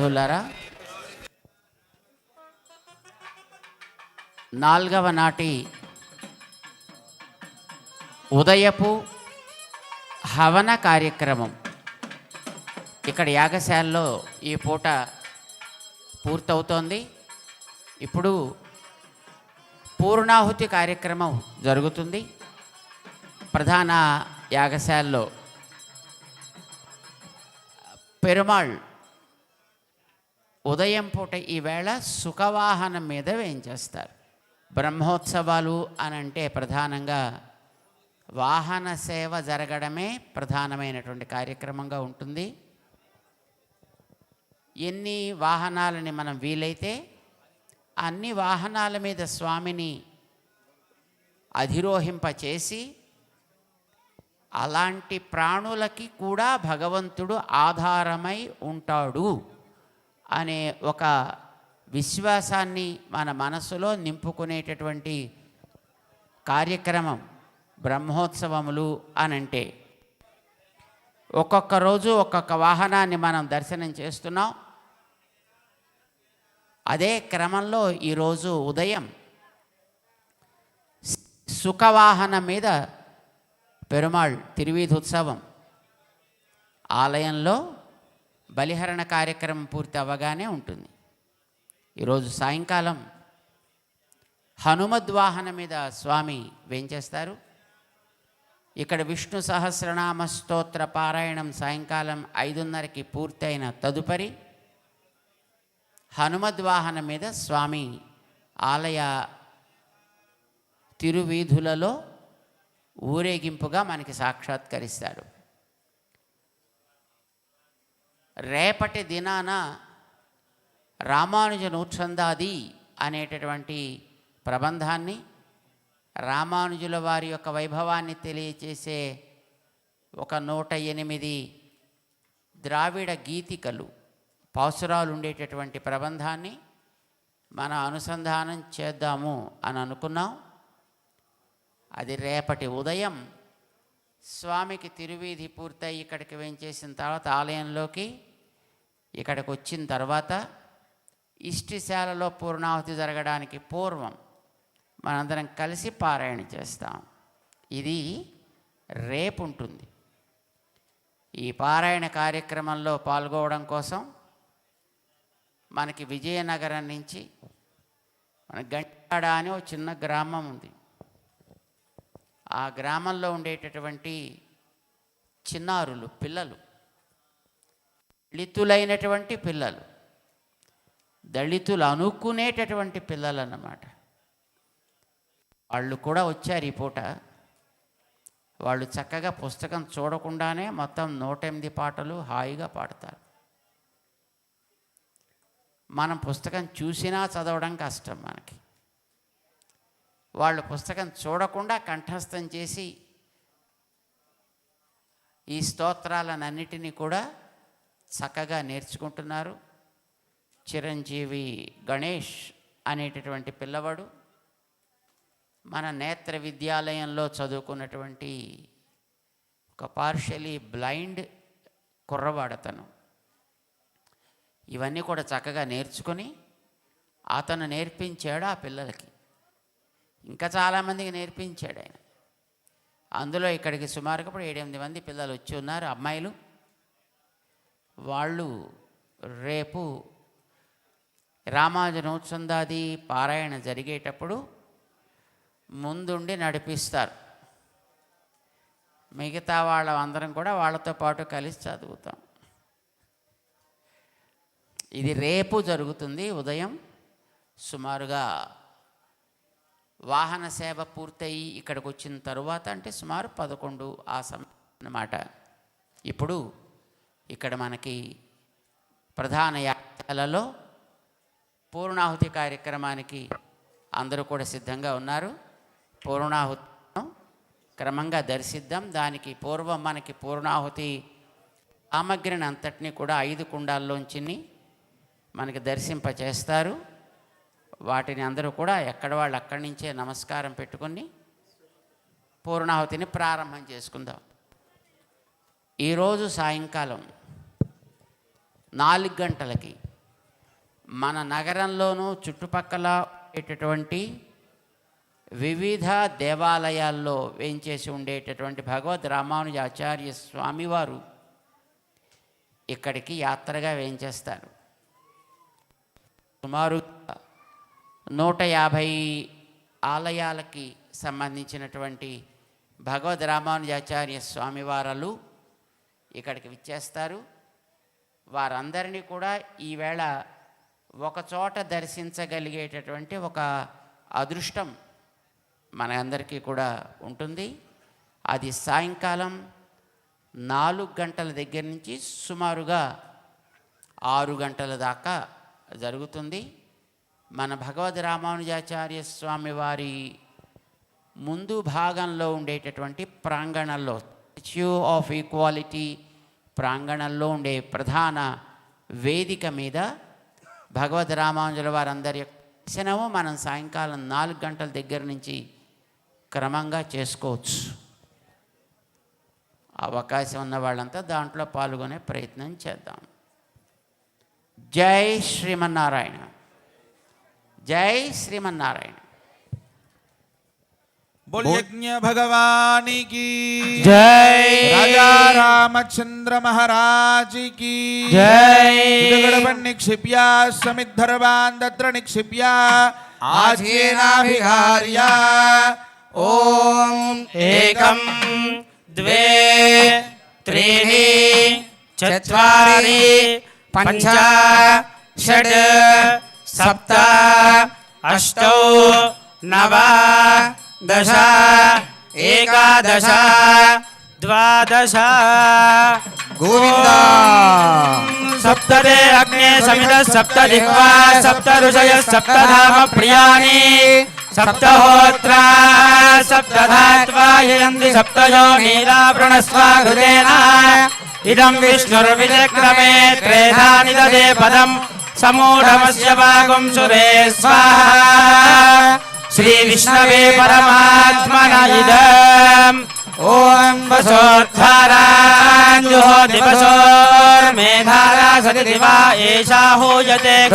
బంధువులారా నాలుగవ నాటి ఉదయపు హవన కార్యక్రమం. ఇక్కడ యాగశాలలో ఈ పూట పూర్తవుతోంది. ఇప్పుడు పూర్ణాహుతి కార్యక్రమం జరుగుతుంది. ప్రధాన యాగశాలలో పెరుమాళ్ ఉదయం పూట ఈవేళ సుఖవాహనం మీద వేయించేస్తారు. బ్రహ్మోత్సవాలు అని అంటే ప్రధానంగా వాహన సేవ జరగడమే ప్రధానమైనటువంటి కార్యక్రమంగా ఉంటుంది. ఎన్ని వాహనాలని మనం వీలైతే అన్ని వాహనాల మీద స్వామిని అధిరోహింపచేసి అలాంటి ప్రాణులకి కూడా భగవంతుడు ఆధారమై ఉంటాడు. అనే ఒక విశ్వాసాన్ని మన మనసులో నింపుకునేటటువంటి కార్యక్రమం బ్రహ్మోత్సవములు అనంటే. ఒక్కొక్క రోజు ఒక్కొక్క వాహనాన్ని మనం దర్శనం చేస్తున్నాం. అదే క్రమంలో ఈరోజు ఉదయం సుఖవాహనం మీద పెరుమాళ్ తిరువీధి ఉత్సవం ఆలయంలో బలిహరణ కార్యక్రమం పూర్తి అవ్వగానే ఉంటుంది. ఈరోజు సాయంకాలం హనుమద్వాహన మీద స్వామి వేంచేస్తారు ఇక్కడ విష్ణు సహస్రనామ స్తోత్ర పారాయణం సాయంకాలం ఐదున్నరకి పూర్తయిన తదుపరి హనుమద్వాహన మీద స్వామి ఆలయ తిరువీధులలో ఊరేగింపుగా మనకి సాక్షాత్కరిస్తాడు రేపటి దినాన రామానుజ నూత్సందాది అనేటటువంటి ప్రబంధాన్ని రామానుజుల వారి యొక్క వైభవాన్ని తెలియచేసే ఒక నూట ఎనిమిది ద్రావిడ గీతికలు పాసురాలు ఉండేటటువంటి ప్రబంధాన్ని మన అనుసంధానం చేద్దాము అని అనుకున్నాం. అది రేపటి ఉదయం స్వామికి తిరువీధి పూర్తయి ఇక్కడికి వెంచేసిన తర్వాత ఆలయంలోకి ఇక్కడికి వచ్చిన తర్వాత ఇష్టిశాలలో పూర్ణాహుతి జరగడానికి పూర్వం మనందరం కలిసి పారాయణ చేస్తాం. ఇది రేపు ఉంటుంది ఈ పారాయణ కార్యక్రమంలో పాల్గొవడం కోసం మనకి విజయనగరం నుంచి మన గంటాడ అని ఒక చిన్న గ్రామం ఉంది. ఆ గ్రామంలో ఉండేటటువంటి చిన్నారులు పిల్లలు. దళితులైనటువంటి పిల్లలు. దళితులు అనుకునేటటువంటి పిల్లలు అన్నమాట వాళ్ళు కూడా వచ్చారు ఈ పూట. వాళ్ళు చక్కగా పుస్తకం చూడకుండానే మొత్తం నూట ఎనిమిది పాటలు హాయిగా పాడతారు. మనం పుస్తకం చూసినా చదవడం కష్టం మనకి. వాళ్ళు పుస్తకం చూడకుండా కంఠస్థం చేసి ఈ స్తోత్రాలన్నిటినీ కూడా చక్కగా నేర్చుకుంటున్నారు. చిరంజీవి గణేష్ అనేటటువంటి పిల్లవాడు మన నేత్ర విద్యాలయంలో చదువుకున్నటువంటి ఒక పార్షలీ బ్లైండ్ కుర్రవాడతను. ఇవన్నీ కూడా చక్కగా నేర్చుకొని అతను నేర్పించాడు ఆ పిల్లలకి. ఇంకా చాలామందికి నేర్పించాడు ఆయన. అందులో ఇక్కడికి సుమారుగా ఇప్పుడు ఏడెనిమిది మంది పిల్లలు వచ్చి ఉన్నారు అమ్మాయిలు. వాళ్ళు రేపు రామానుజనోత్సందాది పారాయణ జరిగేటప్పుడు ముందుండి నడిపిస్తారు. మిగతా వాళ్ళందరం కూడా వాళ్ళతో పాటు కలిసి చదువుతాం. ఇది రేపు జరుగుతుంది ఉదయం సుమారుగా వాహన సేవ పూర్తయి ఇక్కడికి వచ్చిన తరువాత అంటే సుమారు పదకొండు ఆ సమయం అన్నమాట. ఇప్పుడు ఇక్కడ మనకి ప్రధాన యాత్రలలో పూర్ణాహుతి కార్యక్రమానికి అందరూ కూడా సిద్ధంగా ఉన్నారు. పూర్ణాహుతి క్రమంగా దర్శిద్దాం. దానికి పూర్వం మనకి పూర్ణాహుతి సామగ్రిని అంతటినీ కూడా ఐదు కుండాల్లోంచి మనకి దర్శింపచేస్తారు. వాటిని అందరూ కూడా ఎక్కడ వాళ్ళు అక్కడి నుంచే నమస్కారం పెట్టుకొని పూర్ణాహుతిని ప్రారంభం చేసుకుందాం. ఈరోజు సాయంకాలం నాలుగు గంటలకి మన నగరంలోనూ చుట్టుపక్కల ఉండేటటువంటి వివిధ దేవాలయాల్లో వేయించేసి ఉండేటటువంటి భగవద్ రామానుజాచార్య స్వామివారు ఇక్కడికి యాత్రగా వేయించేస్తారు. సుమారు నూట యాభై ఆలయాలకి సంబంధించినటువంటి భగవద్ రామానుజాచార్య స్వామివారలు ఇక్కడికి విచ్చేస్తారు. వారందరినీ కూడా ఈవేళ ఒకచోట దర్శించగలిగేటటువంటి ఒక అదృష్టం మనందరికీ కూడా ఉంటుంది. అది సాయంకాలం నాలుగు గంటల దగ్గర నుంచి సుమారుగా ఆరు గంటల దాకా జరుగుతుంది. మన భగవద్ రామానుజాచార్య స్వామి వారి ముందు భాగంలో ఉండేటటువంటి ప్రాంగణంలో స్టాచ్యూ ఆఫ్ ఈక్వాలిటీ ప్రాంగణంలో ఉండే ప్రధాన వేదిక మీద భగవద్ రామానుజుల వారందరి దర్శనము మనం సాయంకాలం నాలుగు గంటల దగ్గర నుంచి క్రమంగా చేసుకోవచ్చు. అవకాశం ఉన్న వాళ్ళంతా దాంట్లో పాల్గొనే ప్రయత్నం చేద్దాం. జై శ్రీమన్నారాయణ. जय श्रीमारायण बोलिए भगवान की। जय। राजा रामचंद्र महाराज की। जय। निक्षिप्या समित धर्वान दत्र निक्षिप्या आजेनाभिहार्या ओम एकम द्वे त्रीणि चत्वारि पञ्च षड् सप्त अष्टौ नव दश एकादश द्वादश गोविन्द सप्तदे अग्ने समित सप्त जिह्वा सप्त ऋषय सप्त धाम प्रियाणि सप्तहोत्रा सप्त धात्वा यन्ति सप्तयो नीलावृणस्वा हृदेन इदं विष्णुर्विचक्रमे त्रेधानि ददे पदम् समूढमस्य वागुं सुरे स्वाहा श्रीविष्णवे परमात्मन इदम् ॐ वसोद्धाराञ्जुहो दिवसोर्मेधारा सति दिवा एषा हूयते।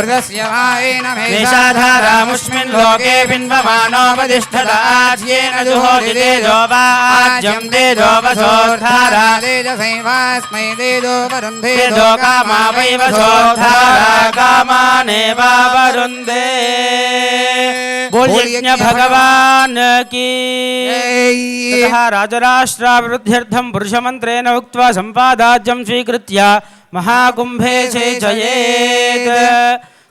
देशाधारामुष्मिन् लोके बिन्वमानोपतिष्ठदाज्येन जुहोति तेजो वाज्यं तेजो वसोद्धारा। तेजसैवास्मै तेजो वरुन्धे। तेजो कामा वै वसोद्धारा कामानेवावरुन्धे बोल्यज्ञ भगवान् की। राजराष्ट्रावृद्ध्यर्थं पुरुषमन्त्रेण उक्त्वा सम्पादाज्यं स्वीकृत्य महाकुम्भे सेचयेत्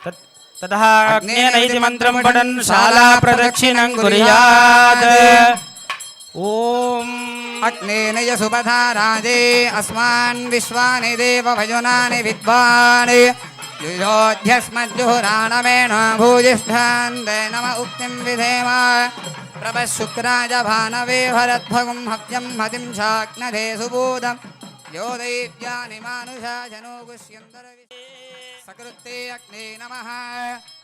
तत्- अग्नेन इति मन्त्रं पठन् शाला प्रदक्षिणं कुर्यात्। ॐ। अग्नेन यसुपथा राजे अस्मान् विश्वानि देवभजुनानि विद्वान्। युयोध्यस्मज्जुहुराणमेण भूजिष्ठान् ते नम उक्तिं विधेम प्रभः शुक्राय भानवे भरद्भगुं हव्यं हतिं शाक्नधे सुबोधं यो दैव्यानि मानुषा जनो गुष्यन्तरवि सकृत्ते अग्ने नमः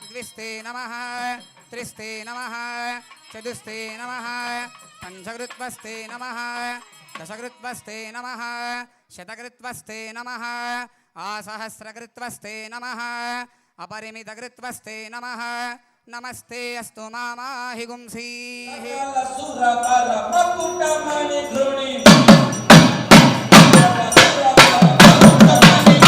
द्विस्ते नमः त्रिस्ते नमः चतुस्ते नमः पञ्चकृत्वस्ते नमः दशकृत्वस्ते नमः शतकृत्वस्ते नमः आसहस्रकृत्वस्ते नमः अपरिमितकृत्वस्ते नमः नमस्ते अस्तु मामाहि गुंसीः Hey!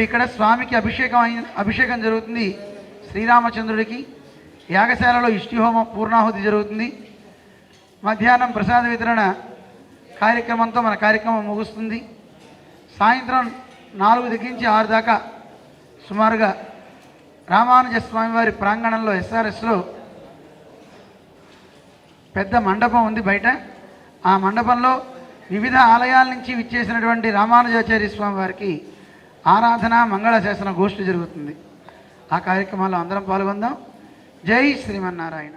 ఇప్పుడు ఇక్కడ స్వామికి అభిషేకం అయిన అభిషేకం జరుగుతుంది శ్రీరామచంద్రుడికి. యాగశాలలో ఇష్టిహోమ పూర్ణాహుతి జరుగుతుంది. మధ్యాహ్నం ప్రసాద వితరణ కార్యక్రమంతో మన కార్యక్రమం ముగుస్తుంది. సాయంత్రం నాలుగు దగ్గర నుంచి ఆరు దాకా సుమారుగా రామానుజ స్వామివారి ప్రాంగణంలో ఎస్ఆర్ఎస్లో పెద్ద మండపం ఉంది బయట. ఆ మండపంలో వివిధ ఆలయాల నుంచి విచ్చేసినటువంటి రామానుజాచార్య స్వామి వారికి ఆరాధన మంగళ శాసన గోష్ఠి జరుగుతుంది. ఆ కార్యక్రమాల్లో అందరం పాల్గొందాం. జై శ్రీమన్నారాయణ.